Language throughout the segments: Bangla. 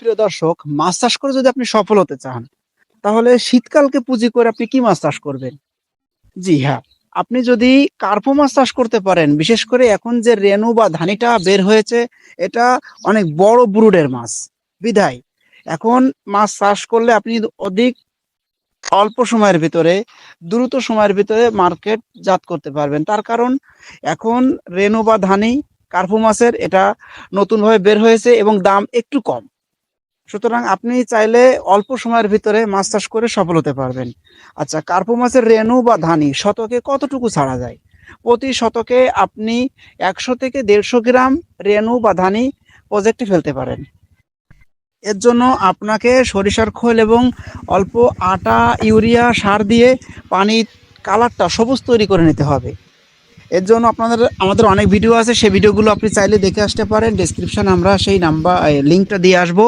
প্রিয় দর্শক মাছ চাষ করে যদি আপনি সফল হতে চান, তাহলে শীতকালকে পুঁজি করে আপনি কি মাছ চাষ করবেন? জি হ্যাঁ আপনি যদি কার্পো মাছ চাষ করতে পারেন, বিশেষ করে এখন যে রেনু বা ধানিটা বের হয়েছে, এটা অনেক বড় ব্রুডের মাছ। বিধায়, এখন মাছ চাষ করলে আপনি অধিক অল্প সময়ের ভিতরে, দ্রুত সময়ের ভিতরে মার্কেট জাত করতে পারবেন। তার কারণ, এখন রেনু বা ধানি কার্পো মাছের এটা নতুনভাবে বের হয়েছে এবং দাম একটু কম। সুতরাং আপনি চাইলে অল্প সময়ের ভিতরে মাছ চাষ করে সফল হতে পারবেন। আচ্ছা কার্পো মাছের রেনু বা ধানি শতকে কতটুকু ছাড়া যায়? প্রতি শতকে আপনি একশো থেকে দেড়শো গ্রাম রেনু বা ধানি প্রজেক্টে ফেলতে পারেন। এর জন্য আপনাকে সরিষার খোল এবং অল্প আটা, ইউরিয়া, সার দিয়ে পানি কালারটা সবুজ তৈরি করে নিতে হবে। এর জন্য আপনাদের, আমাদের অনেক ভিডিও আছে, সেই ভিডিওগুলো আপনি চাইলে দেখে আসতে পারেন। ডেসক্রিপশন আমরা সেই নাম্বার লিঙ্কটা দিয়ে আসব।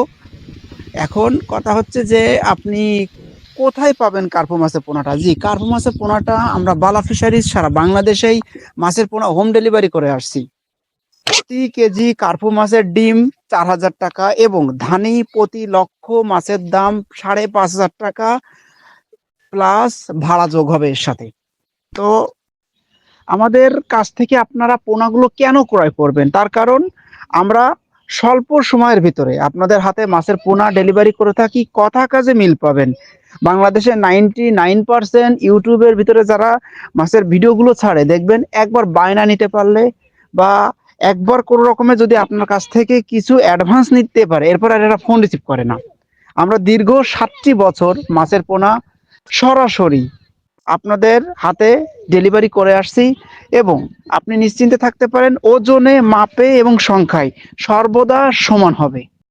এখন কথা হচ্ছে যে আপনি কোথায় পাবেন কার্পো মাছের পোনাটা? জি, কার্পো মাছের পোনাটা আমরা বালা ফিশারিজ সারা বাংলাদেশেই মাছের পোনা হোম ডেলিভারি করে আসছি। প্রতি কেজি কার্পো মাছের ডিম চার হাজার টাকা এবং ধানি প্রতি লক্ষ মাছের দাম সাড়ে পাঁচ হাজার টাকা প্লাস ভাড়া যোগ হবে এর সাথে। তো আমাদের কাছ থেকে আপনারা পোনাগুলো কেন ক্রয় করবেন? তার কারণ আমরা স্বল্প সময়ের ভিতরে আপনাদের হাতে মাছের পোনা ডেলিভারি করে থাকি, কথা কাজে মিল পাবেন। বাংলাদেশে নাইনটি নাইন পার্সেন্ট ইউটিউবের ভিতরে যারা মাছের ভিডিওগুলো ছাড়ে, দেখবেন একবার বায়না নিতে পারলে বা একবার কোনো রকমের যদি আপনার কাছ থেকে কিছু অ্যাডভান্স নিতে পারে, এরপর আর এরা ফোন রিসিভ করে না। আমরা দীর্ঘ সাতটি বছর মাছের পোনা সরাসরি আপনাদের হাতে ডেলিভারি করে আসছি এবং আপনি নিশ্চিন্তে থাকতে পারেন ওজনে, মাপে এবং সংখ্যায়। সর্বদা সমান হবে।